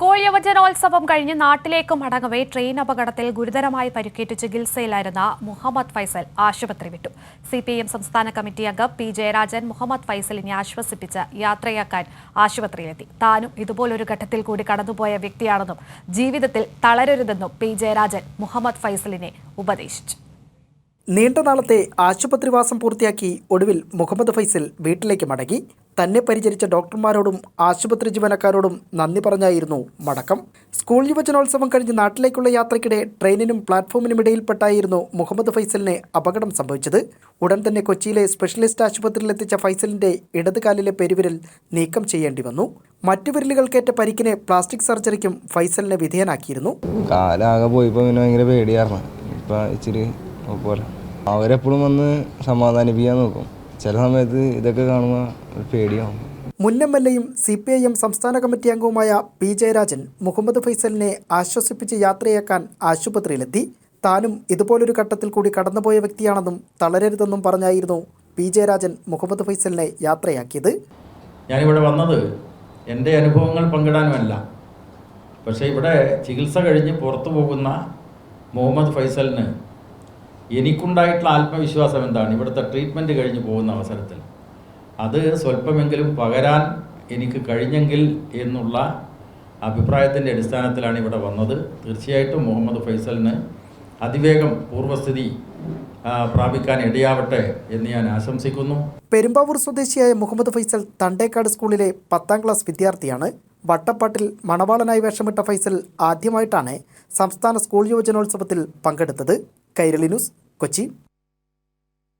School യുവജനോത്സവം കഴിഞ്ഞ് നാട്ടിലേക്ക് മടങ്ങവേ train അപകടത്തിൽ ഗുരുതരമായി പരിക്കേറ്റ് ചികിത്സയിലായിരുന്ന മുഹമ്മദ് ഫൈസൽ ആശുപത്രി വിട്ടു. സി പി എം സംസ്ഥാന കമ്മിറ്റി അംഗം പി ജയരാജൻ മുഹമ്മദ് ഫൈസലിനെ ആശ്വസിപ്പിച്ച് യാത്രയാക്കാൻ ആശുപത്രിയിലെത്തി. താനും ഇതുപോലൊരു ഘട്ടത്തിൽ കൂടി കടന്നുപോയ വ്യക്തിയാണെന്നും ജീവിതത്തിൽ തളരരുതെന്നും പി ജയരാജൻ മുഹമ്മദ് ഫൈസലിനെ ഉപദേശിച്ചു. നീണ്ട നാളത്തെ ആശുപത്രിവാസം പൂർത്തിയാക്കി ഒടുവിൽ മുഹമ്മദ് ഫൈസൽ വീട്ടിലേക്ക് മടങ്ങി. തന്നെ പരിചരിച്ച ഡോക്ടർമാരോടും ആശുപത്രി ജീവനക്കാരോടും നന്ദി പറഞ്ഞായിരുന്നു മടക്കം. സ്കൂൾ യുവജനോത്സവം കഴിഞ്ഞ് നാട്ടിലേക്കുള്ള യാത്രയ്ക്കിടെ ട്രെയിനിനും പ്ലാറ്റ്ഫോമിനും ഇടയിൽപ്പെട്ടായിരുന്നു മുഹമ്മദ് ഫൈസലിന് അപകടം സംഭവിച്ചത്. ഉടൻ തന്നെ കൊച്ചിയിലെ സ്പെഷ്യലിസ്റ്റ് ആശുപത്രിയിലെത്തിച്ച ഫൈസലിന്റെ ഇടതുകാലിലെ പെരുവിരൽ നീക്കം ചെയ്യേണ്ടി വന്നു. മറ്റു വിരലുകൾക്കേറ്റ പരിക്കിനെ പ്ലാസ്റ്റിക് സർജറിക്കും ഫൈസലിനെ വിധേയനാക്കിയിരുന്നു. കാലാകെ പോയിപ്പോൾ പേടിയായിരുന്നു ഇച്ചിരി അവരെപ്പോഴും വന്ന് സമാധാനിപ്പിക്കാൻ നോക്കും. ചില സമയത്ത് ഇതൊക്കെ കാണുമ്പോൾ ഒരു പേടിയാവും. മുൻ എം എൽ എയും സി പി ഐ എം സംസ്ഥാന കമ്മിറ്റി അംഗവുമായ പി ജയരാജൻ മുഹമ്മദ് ഫൈസലിനെ ആശ്വസിപ്പിച്ച് യാത്രയാക്കാൻ ആശുപത്രിയിലെത്തി. താനും ഇതുപോലൊരു ഘട്ടത്തിൽ കൂടി കടന്നുപോയ വ്യക്തിയാണെന്നും തളരരുതെന്നും പറഞ്ഞായിരുന്നു പി ജയരാജൻ മുഹമ്മദ് ഫൈസലിനെ യാത്രയാക്കിയത്. ഞാനിവിടെ വന്നത് എന്റെ അനുഭവങ്ങൾ പങ്കിടാനുമല്ല. പക്ഷേ ഇവിടെ ചികിത്സ കഴിഞ്ഞ് പുറത്തു പോകുന്ന മുഹമ്മദ് ഫൈസലിന് എനിക്കുണ്ടായിട്ടുള്ള ആത്മവിശ്വാസം എന്താണ്? ഇവിടുത്തെ ട്രീറ്റ്മെന്റ് കഴിഞ്ഞ് പോകുന്ന അവസരത്തിൽ. അത് സ്വല്പമെങ്കിലും പകരാൻ എനിക്ക് കഴിഞ്ഞെങ്കിൽ എന്നുള്ള അഭിപ്രായത്തിന്റെ അടിസ്ഥാനത്തിലാണ് ഇവിടെ വന്നത്. തീർച്ചയായിട്ടും മുഹമ്മദ് ഫൈസലിന് അതിവേഗം പൂർവസ്ഥിതി പ്രാപിക്കാൻ ഇടയാവട്ടെ എന്ന് ഞാൻ ആശംസിക്കുന്നു. പെരുമ്പാവൂർ സ്വദേശിയായ മുഹമ്മദ് ഫൈസൽ തണ്ടേക്കാട് സ്കൂളിലെ പത്താം ക്ലാസ് വിദ്യാർത്ഥിയാണ്. വട്ടപ്പാട്ടിൽ മണവാളനായി വേഷമിട്ട ഫൈസൽ ആദ്യമായിട്ടാണ് സംസ്ഥാന സ്കൂൾ യുവജനോത്സവത്തിൽ പങ്കെടുത്തത്. കൈരളി ന്യൂസ് കൊച്ചി.